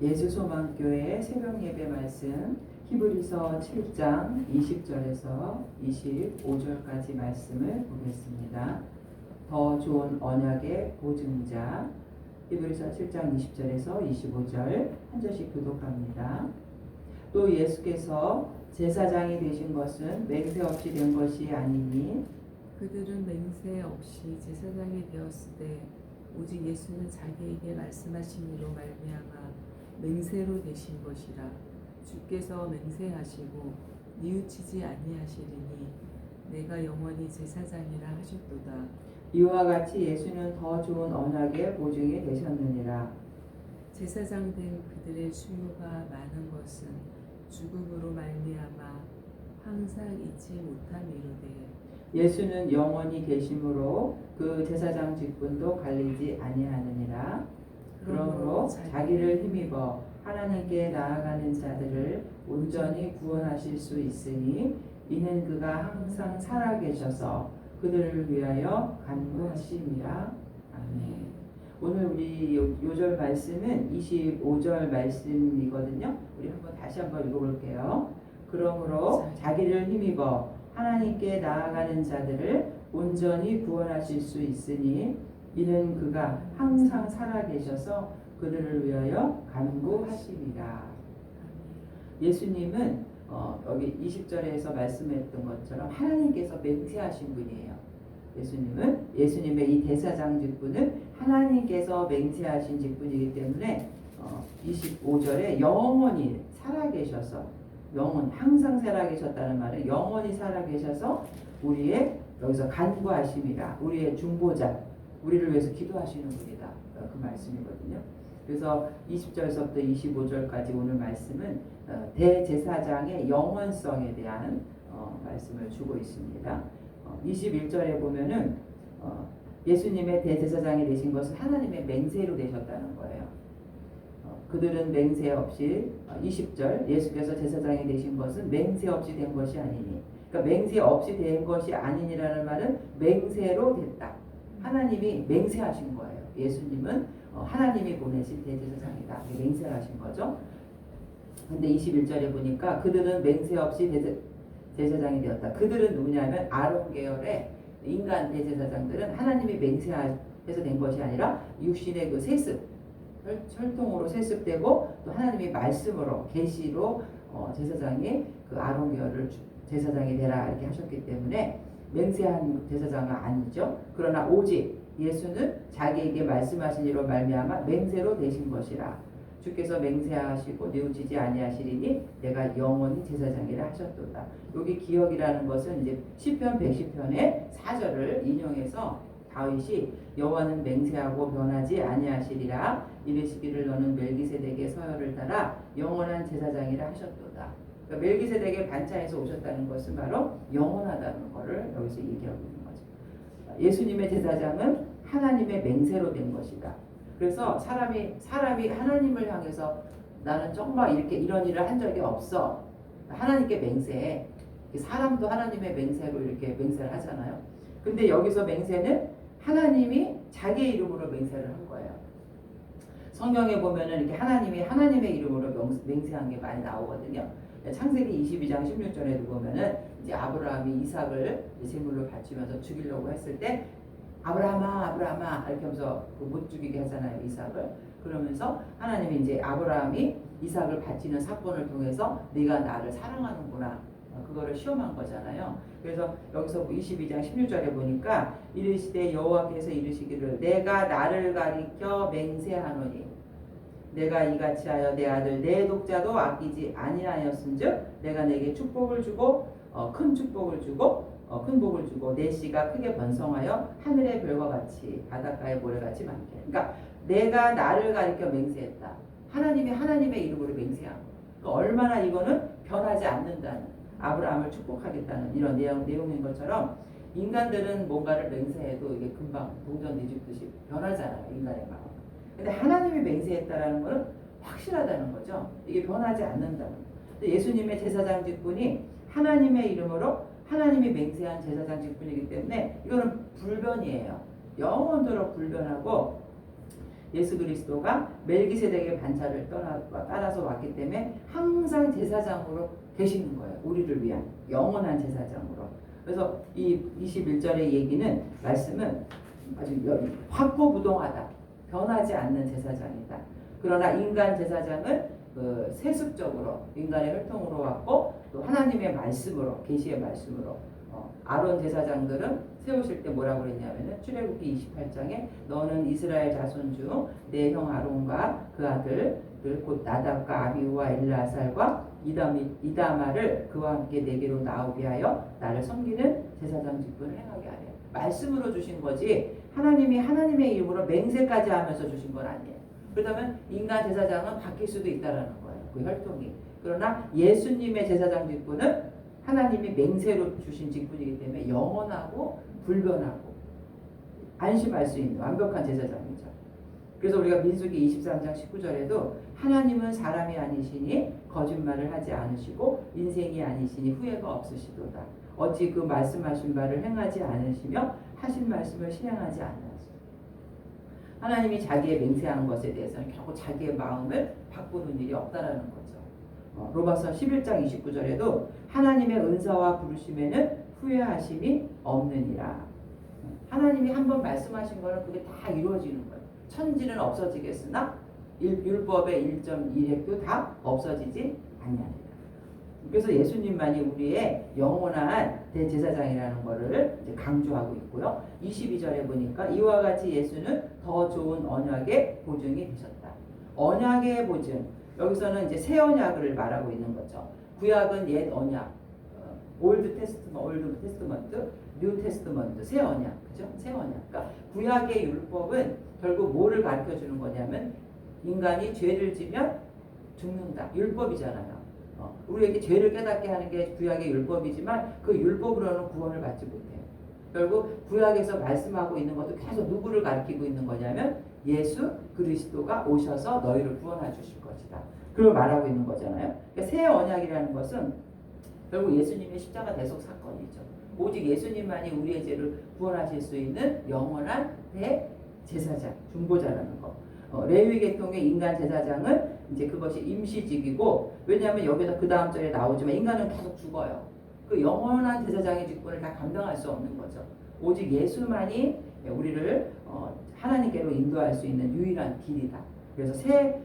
예수소망교회 새벽 예배 말씀 히브리서 7장 20절에서 25절까지 말씀을 보겠습니다. 더 좋은 언약의 보증자 히브리서 7장 20절에서 25절 한 절씩 교독합니다. 또 예수께서 제사장이 되신 것은 맹세 없이 된 것이 아니니 그들은 맹세 없이 제사장이 되었을 때 오직 예수는 자기에게 말씀하신 이로 말미암아 맹세로 되신 것이라 주께서 맹세하시고 뉘우치지 아니하시리니 내가 영원히 제사장이라 하셨도다. 이와 같이 예수는 더 좋은 언약의 보증이 되셨느니라. 제사장 된 그들의 수요가 많은 것은 죽음으로 말미암아 항상 잊지 못함이로되 예수는 영원히 계심으로 그 제사장 직분도 갈리지 아니하느니라 그러므로 자기를 힘입어 하나님께 나아가는 자들을 온전히 구원하실 수 있으니 이는 그가 항상 살아계셔서 그들을 위하여 간구하심이라 아멘. 오늘 우리 요절 말씀은 25절 말씀이거든요. 우리 한번 다시 한번 읽어볼게요. 그러므로 자기를 힘입어 하나님께 나아가는 자들을 온전히 구원하실 수 있으니 이는 그가 항상 살아계셔서 그들을 위하여 간구하심이라. 예수님은 어, 여기 20절에서 말씀했던 것처럼 하나님께서 맹세하신 분이에요. 예수님은 예수님의 이 대사장 직분은 하나님께서 맹세하신 직분이기 때문에 어, 25절에 영원히 살아계셔서 영원 항상 살아계셨다는 말은 영원히 살아계셔서 우리의 여기서 간구하심이라 우리의 중보자 우리를 위해서 기도하시는 분이다 어, 그 말씀이거든요. 그래서 20절에서부터 25절까지 오늘 말씀은 어, 대제사장의 영원성에 대한 어, 말씀을 주고 있습니다. 21절에 보면은 예수님의 대제사장이 되신 것은 하나님의 맹세로 되셨다는 거예요. 그들은 맹세 없이 20절 예수께서 제사장이 되신 것은 맹세 없이 된 것이 아니니 그러니까 맹세 없이 된 것이 아니니라는 말은 맹세로 됐다. 하나님이 맹세하신 거예요. 예수님은 하나님이 보내신 대제사장이다. 맹세하신 거죠. 근데 21절에 보니까 그들은 맹세 없이 대제, 제사장이 되었다. 그들은 누구냐면 아론 계열의 인간 대제사장들은 하나님이 맹세해서 된 것이 아니라 육신의 그 세습 혈통으로 세습되고 또 하나님이 말씀으로 계시로 어, 제사장이 그 아론 계열을 제사장이 되라 이렇게 하셨기 때문에 맹세한 제사장은 아니죠. 그러나 오직 예수는 자기에게 말씀하신 이로 말미암아 맹세로 되신 것이라. 주께서 맹세하시고 뉘우치지 아니하시리니 내가 영원히 제사장이라 하셨도다. 여기 기억이라는 것은 이제 시편 110편의 4절을 인용해서 다윗이 여호와는 맹세하고 변하지 아니하시리라 이르시기를 너는 멜기세덱의 서열을 따라 영원한 제사장이라 하셨도다. 그러니까 멜기세덱의 반차에서 오셨다는 것은 바로 영원하다는 것을 여기서 얘기하고 있는 거죠. 예수님의 제사장은 하나님의 맹세로 된 것이다. 그래서 사람이 사람이 하나님을 향해서 나는 정말 이렇게 이런 일을 한 적이 없어. 하나님께 맹세해. 사람도 하나님의 맹세로 이렇게 맹세를 하잖아요. 근데 여기서 맹세는 하나님이 자기 이름으로 맹세를 한 거예요. 성경에 보면은 이렇게 하나님이 하나님의 이름으로 맹세한 게 많이 나오거든요. 창세기 22장 16절에도 보면은 이제 아브라함이 이삭을 제물로 바치면서 죽이려고 했을 때 아브라함아 아브라함아 이렇게 하면서 그못 죽이게 하잖아요 이삭을 그러면서 하나님이 이제 아브라함이 이삭을 바치는 사건을 통해서 네가 나를 사랑하는구나 어, 그거를 시험한 거잖아요. 그래서 여기서 22장 뭐 16절에 보니까 이르시되 여호와께서 이르시기를 내가 나를 가리켜 맹세하노니 내가 이같이 하여 내 아들 내 독자도 아끼지 아니하였은즉 내가 내게 축복을 주고 어, 큰 축복을 주고 어, 큰 복을 주고 내 씨가 크게 번성하여 하늘의 별과 같이 바닷가의 모래같이 많게. 그러니까 내가 나를 가리켜 맹세했다. 하나님이 하나님의 이름으로 맹세한 거. 그러니까 얼마나 이거는 변하지 않는다는 아브라함을 축복하겠다는 이런 내용 내용인 것처럼 인간들은 뭔가를 맹세해도 이게 금방 동전 뒤집듯이 변하잖아요 인간의 마음. 근데 하나님이 맹세했다라는 것은 확실하다는 거죠. 이게 변하지 않는다는 거. 예수님의 제사장 직분이 하나님의 이름으로 하나님이 맹세한 제사장 직분이기 때문에 이거는 불변이에요. 영원토록 불변하고 예수 그리스도가 멜기세덱의 반차를 따라서 왔기 때문에 항상 제사장으로 계시는 거예요. 우리를 위한 영원한 제사장으로. 그래서 이 21절의 얘기는 말씀은 아주 여- 확고부동하다. 변하지 않는 제사장이다. 그러나 인간 제사장은 그 세습적으로 인간의 혈통으로 왔고 또 하나님의 말씀으로 계시의 말씀으로 어, 아론 제사장들은 세우실 때 뭐라고 그랬냐면은 출애굽기 28장에 너는 이스라엘 자손 중 내 형 아론과 그 아들들 곧 나답과 아비우와 엘라살과 이다미, 이다마를 그와 함께 내게로 나오게 하여 나를 섬기는 제사장 직분을 행하게 하래. 말씀으로 주신 거지 하나님이 하나님의 이름으로 맹세까지 하면서 주신 건 아니에요. 그렇다면 인간 제사장은 바뀔 수도 있다라는 거예요. 그 혈통이. 그러나 예수님의 제사장 직분은 하나님이 맹세로 주신 직분이기 때문에 영원하고 불변하고 안심할 수 있는 완벽한 제사장이죠. 그래서 우리가 민수기 23장 19절에도 하나님은 사람이 아니시니 거짓말을 하지 않으시고 인생이 아니시니 후회가 없으시도다. 어찌 그 말씀하신 바를 행하지 않으시며 하신 말씀을 실행하지 않나서. 하나님이 자기의 맹세하는 것에 대해서는 결코 자기의 마음을 바꾸는 일이 없다라는 거죠. 어, 로마서 11장 29절에도 하나님의 은사와 부르심에는 후회하심이 없느니라. 하나님이 한 번 말씀하신 거는 그게 다 이루어지는 거예요. 천지는 없어지겠으나 일- 율법의 1.1핵도 다 없어지지 아니하리라. 그래서 예수님만이 우리의 영원한 대제사장이라는 것을 강조하고 있고요. 22절에 보니까 이와 같이 예수는 더 좋은 언약의 보증이 되셨다. 언약의 보증. 여기서는 이제 새 언약을 말하고 있는 거죠. 구약은 옛 언약, 어, 올드 테스트먼, 올드 테스트먼트, 뉴 테스트먼트, 새 언약, 그죠? 새 언약. 그러니까 구약의 율법은 결국 뭐를 가르쳐 주는 거냐면 인간이 죄를 지면 죽는다. 율법이잖아요. 어, 우리에게 죄를 깨닫게 하는 게 구약의 율법이지만 그 율법으로는 구원을 받지 못해요. 결국 구약에서 말씀하고 있는 것도 계속 누구를 가리키고 있는 거냐면 예수 그리스도가 오셔서 너희를 구원해 주실 것이다. 그걸 말하고 있는 거잖아요. 그러니까 새 언약이라는 것은 결국 예수님의 십자가 대속 사건이죠. 오직 예수님만이 우리의 죄를 구원하실 수 있는 영원한 대 제사장, 중보자라는 거. 어, 레위 계통의 인간 제사장은 이제 그것이 임시직이고 왜냐하면 여기서 그 다음 절에 나오지만 인간은 계속 죽어요. 그 영원한 제사장의 직분을 다 감당할 수 없는 거죠. 오직 예수만이 우리를 어, 하나님께로 인도할 수 있는 유일한 길이다. 그래서 새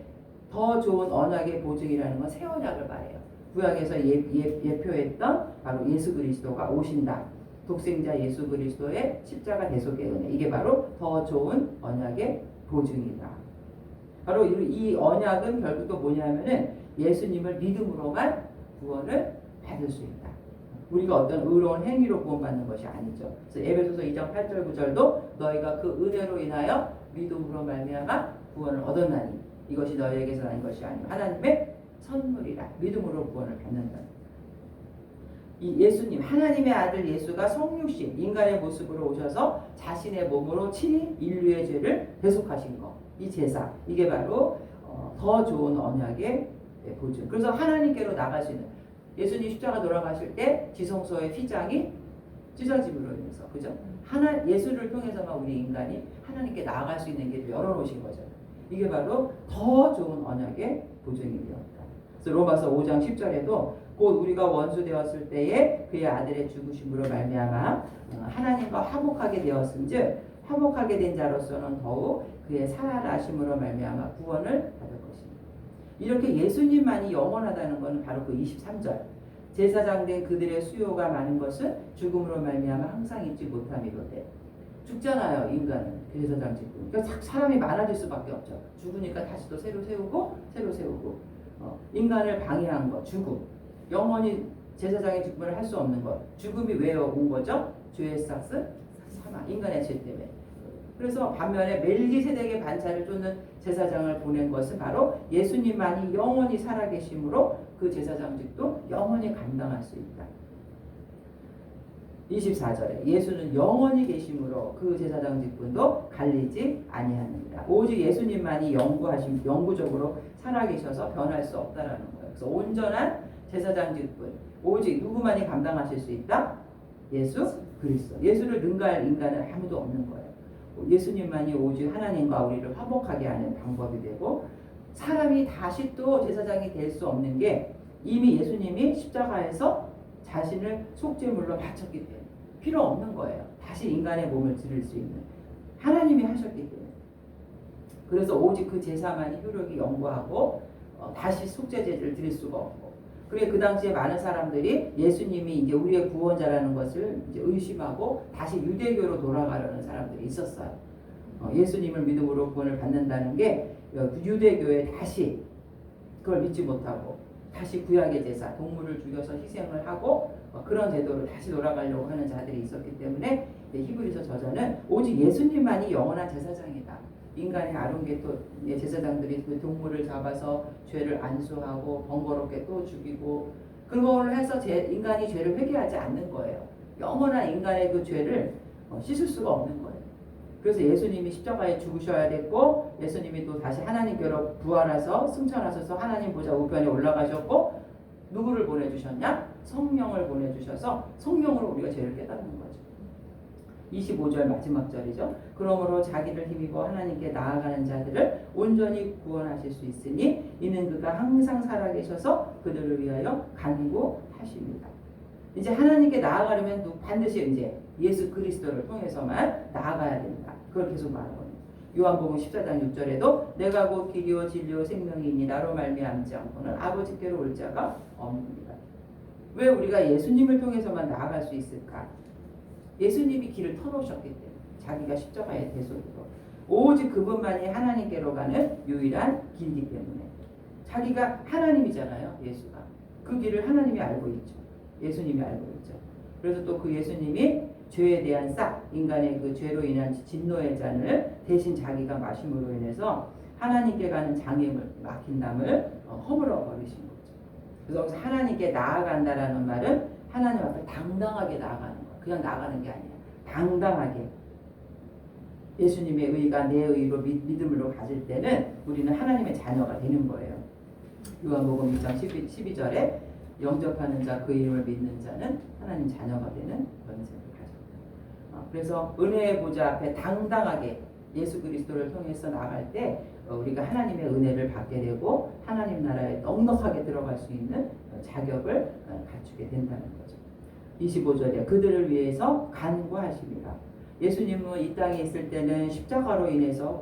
더 좋은 언약의 보증이라는 건 새 언약을 말해요. 구약에서 예, 예, 예표했던 바로 예수 그리스도가 오신다. 독생자 예수 그리스도의 십자가 대속의 은혜. 이게 바로 더 좋은 언약의 보증이다. 바로 이, 이 언약은 결국 또 뭐냐면은 예수님을 믿음으로만 구원을 받을 수 있다. 우리가 어떤 의로운 행위로 구원받는 것이 아니죠. 그래서 에베소서 2장 8절 9절도 너희가 그 은혜로 인하여 믿음으로 말미암아 구원을 얻었나니 이것이 너희에게서 난 것이 아니고 하나님의 선물이라 믿음으로 구원을 받는다. 이 예수님 하나님의 아들 예수가 성육신 인간의 모습으로 오셔서 자신의 몸으로 친히 인류의 죄를 대속하신 것. 이 제사 이게 바로 어, 더 좋은 언약의 보증. 그래서 하나님께로 나갈 수 있는 예수님 십자가 돌아가실 때 지성소의 휘장이 찢어짐으로 인해서 그죠? 하나 예수를 통해서만 우리 인간이 하나님께 나아갈 수 있는 길을 열어놓으신 거잖아요. 이게 바로 더 좋은 언약의 보증이 되었다. 그래서 로마서 5장 10절에도 곧 우리가 원수 되었을 때에 그의 아들의 죽으심으로 말미암아 어, 하나님과 화목하게 되었음즉 화목하게 된 자로서는 더욱 그의 살아나심으로 말미암아 구원을 받을 것입니다. 이렇게 예수님만이 영원하다는 것은 바로 그 23절. 제사장 된 그들의 수요가 많은 것은 죽음으로 말미암아 항상 잊지 못함이로되 죽잖아요 인간은 그 제사장 직분. 그러니까 사- 사람이 많아질 수밖에 없죠. 죽으니까 다시 또 새로 세우고 새로 세우고 어, 인간을 방해한 것 죽음. 영원히 제사장의 직분을 할 수 없는 것. 죽음이 왜 온 거죠? 죄의 싹스 사망. 인간의 죄 때문에. 그래서 반면에 멜기세덱의 반차를 쫓는 제사장을 보낸 것은 바로 예수님만이 영원히 살아계심으로 그 제사장직도 영원히 감당할 수 있다. 24절에 예수는 영원히 계심으로 그 제사장 직분도 갈리지 아니하느니라. 오직 예수님만이 영구하심 영구적으로 살아 계셔서 변할 수 없다라는 거예요. 그래서 온전한 제사장 직분 오직 누구만이 감당하실 수 있다? 예수 그리스도. 예수를 능가할 인간은 아무도 없는 거예요. 예수님만이 오직 하나님과 우리를 화목하게 하는 방법이 되고 사람이 다시 또 제사장이 될 수 없는 게 이미 예수님이 십자가에서 자신을 속죄물로 바쳤기 때문에 필요 없는 거예요. 다시 인간의 몸을 드릴 수 있는 하나님이 하셨기 때문에 그래서 오직 그 제사만이 효력이 영구하고 어, 다시 속죄 제를 드릴 수가 없고 그래 그 당시에 많은 사람들이 예수님이 이제 우리의 구원자라는 것을 이제 의심하고 다시 유대교로 돌아가려는 사람들이 있었어요. 어, 예수님을 믿음으로 구원을 받는다는 게 어, 유대교에 다시 그걸 믿지 못하고 다시 구약의 제사 동물을 죽여서 희생을 하고 어, 그런 제도로 다시 돌아가려고 하는 자들이 있었기 때문에 히브리서 저자는 오직 예수님만이 영원한 제사장이다. 인간의 아론게 또 이제 제사장들이 그 동물을 잡아서 죄를 안수하고 번거롭게 또 죽이고 그걸 해서 제, 인간이 죄를 회개하지 않는 거예요. 영원한 인간의 그 죄를 어, 씻을 수가 없는 거예요. 그래서 예수님이 십자가에 죽으셔야 됐고 예수님이 또 다시 하나님께로 부활하셔서 승천하셔서 하나님 보좌 우편에 올라가셨고 누구를 보내주셨냐? 성령을 보내주셔서 성령으로 우리가 죄를 깨닫는 거죠. 25절 마지막 절이죠. 그러므로 자기를 힘입어 하나님께 나아가는 자들을 온전히 구원하실 수 있으니 이는 그가 항상 살아계셔서 그들을 위하여 간구하십니다. 이제 하나님께 나아가려면 또 반드시 이제 예수 그리스도를 통해서만 나아가야 된다. 그걸 계속 말하거든요. 요한복음 14장 6절에도 내가 곧 길이요 진리요 생명이니 나로 말미암지 않고는 아버지께로 올 자가 없느니라. 왜 우리가 예수님을 통해서만 나아갈 수 있을까? 예수님이 길을 터놓으셨기 때문에 자기가 십자가의 대속으로 오직 그분만이 하나님께로 가는 유일한 길이기 때문에 자기가 하나님이잖아요. 예수가 그 길을 하나님이 알고 있죠. 예수님이 알고 있죠. 그래서 또 그 예수님이 죄에 대한 싹 인간의 그 죄로 인한 진노의 잔을 대신 자기가 마심으로 인해서 하나님께 가는 장애물 막힌 담을 어, 허물어 버리신 거죠. 그래서 하나님께 나아간다라는 말은 하나님 앞에 당당하게 나아가는 거. 그냥 나가는 게 아니야. 당당하게 예수님의 의가 내 의로 믿, 믿음으로 가질 때는 우리는 하나님의 자녀가 되는 거예요. 요한복음 2장 12, 12절에 영접하는 자 그 이름을 믿는 자는 하나님 자녀가 되는. 어, 그래서 은혜의 보좌 앞에 당당하게 예수 그리스도를 통해서 나갈 때 어, 우리가 하나님의 은혜를 받게 되고 하나님 나라에 넉넉하게 들어갈 수 있는 어, 자격을 어, 갖추게 된다는 거죠. 25절에 그들을 위해서 간구하십니다. 예수님은 이 땅에 있을 때는 십자가로 인해서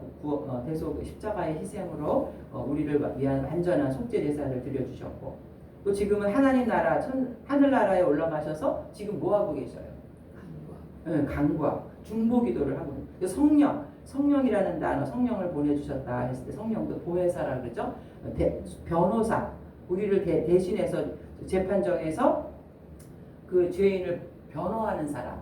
대속 십자가의 희생으로 어, 우리를 위한 완전한 속죄 제사를 드려 주셨고 또 지금은 하나님 나라 천, 하늘 나라에 올라가셔서 지금 뭐 하고 계셔요? 네, 간과 중보 기도를 하고. 성령, 성령이라는 단어, 성령을 보내주셨다 했을 때 성령도 보혜사라 그러죠. 대, 변호사, 우리를 대, 대신해서 재판정에서 그 죄인을 변호하는 사람.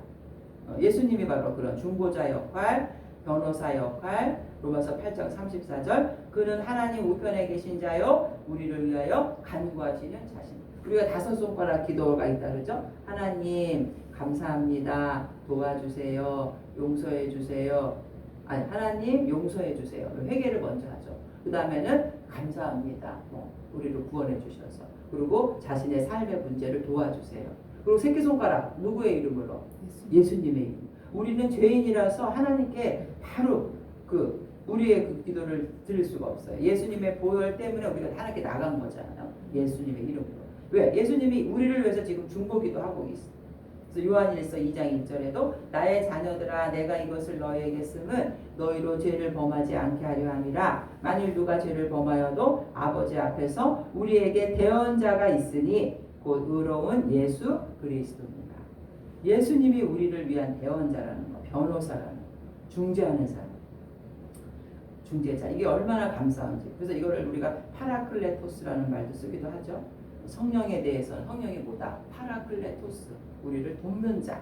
어, 예수님이 바로 그런 중보자 역할, 변호사 역할, 로마서 8장 34절, 그는 하나님 우편에 계신 자요, 우리를 위하여 간구하시는 자신. 우리가 다섯 손가락 기도가 있다 그러죠. 하나님 감사합니다. 도와주세요. 용서해 주세요. 아니 하나님 용서해 주세요. 회개를 먼저 하죠. 그 다음에는 감사합니다. 뭐 우리를 구원해 주셔서 그리고 자신의 삶의 문제를 도와주세요. 그리고 새끼 손가락 누구의 이름으로? 예수 예수님의 이름. 우리는 죄인이라서 하나님께 바로 그 우리의 그 기도를 드릴 수가 없어요. 예수님의 보혈 때문에 우리가 하나님께 나간 거잖아요. 예수님의 이름으로. 왜? 예수님이 우리를 위해서 지금 중보기도 하고 있어. 그래서 요한일서 2장 1절에도 나의 자녀들아 내가 이것을 너희에게 쓰면 너희로 죄를 범하지 않게 하려 함이라 만일 누가 죄를 범하여도 아버지 앞에서 우리에게 대언자가 있으니 곧 의로운 예수 그리스도입니다. 예수님이 우리를 위한 대언자라는 거, 변호사라는 거, 중재하는 사람. 중재자 이게 얼마나 감사한지 그래서 이거를 우리가 파라클레토스라는 말도 쓰기도 하죠 성령에 대해서는 성령이 뭐다 파라클레토스 우리를 돕는 자.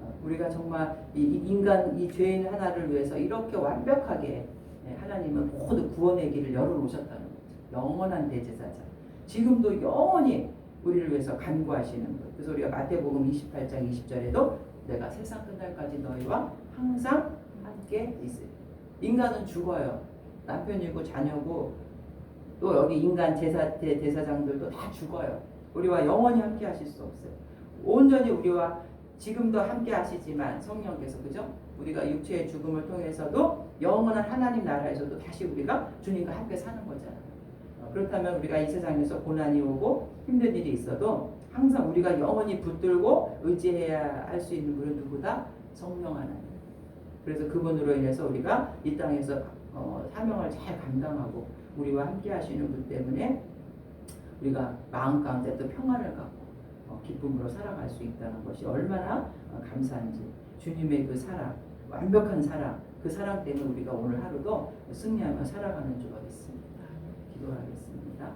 어, 우리가 정말 이이 인간 이 죄인 하나를 위해서 이렇게 완벽하게 예, 하나님은 모두 구원의 길을 열어놓으셨다는 거죠. 영원한 대제사장. 지금도 영원히 우리를 위해서 간구하시는 것 그래서 우리가 마태복음 28장 20절에도 내가 세상 끝날까지 너희와 항상 함께 있으리. 인간은 죽어요. 남편이고 자녀고 또 여기 인간 제사 대, 대사장들도 다 죽어요. 우리와 영원히 함께 하실 수 없어요. 온전히 우리와 지금도 함께 하시지만 성령께서 그죠? 우리가 육체의 죽음을 통해서도 영원한 하나님 나라에서도 다시 우리가 주님과 함께 사는 거잖아요. 어, 그렇다면 우리가 이 세상에서 고난이 오고 힘든 일이 있어도 항상 우리가 영원히 붙들고 의지해야 할 수 있는 분은 누구다? 성령 하나님. 그래서 그분으로 인해서 우리가 이 땅에서 어, 사명을 잘 감당하고 우리와 함께 하시는 분 때문에 우리가 마음 가운데 또 평안을 갖고 어, 기쁨으로 살아갈 수 있다는 것이 얼마나 어, 감사한지 주님의 그 사랑 완벽한 사랑 그 사랑 때문에 우리가 오늘 하루도 승리하며 살아가는 줄로 믿습니다. 기도하겠습니다.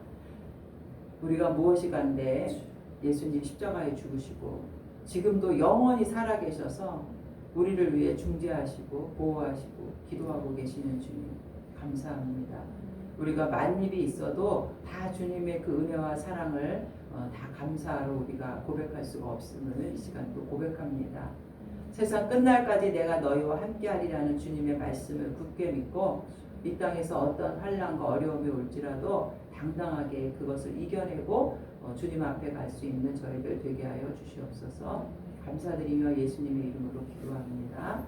우리가 무엇이 간데 예수님 십자가에 죽으시고 지금도 영원히 살아계셔서 우리를 위해 중재하시고 보호하시고 기도하고 계시는 주님 감사합니다. 우리가 만일이 있어도 다 주님의 그 은혜와 사랑을 어, 다 감사로 우리가 고백할 수가 없음을 이 시간 또 고백합니다. 세상 끝날까지 내가 너희와 함께하리라는 주님의 말씀을 굳게 믿고 이 땅에서 어떤 환란과 어려움이 올지라도 당당하게 그것을 이겨내고 어, 주님 앞에 갈 수 있는 저희들 되게 하여 주시옵소서. 감사드리며 예수님의 이름으로 기도합니다.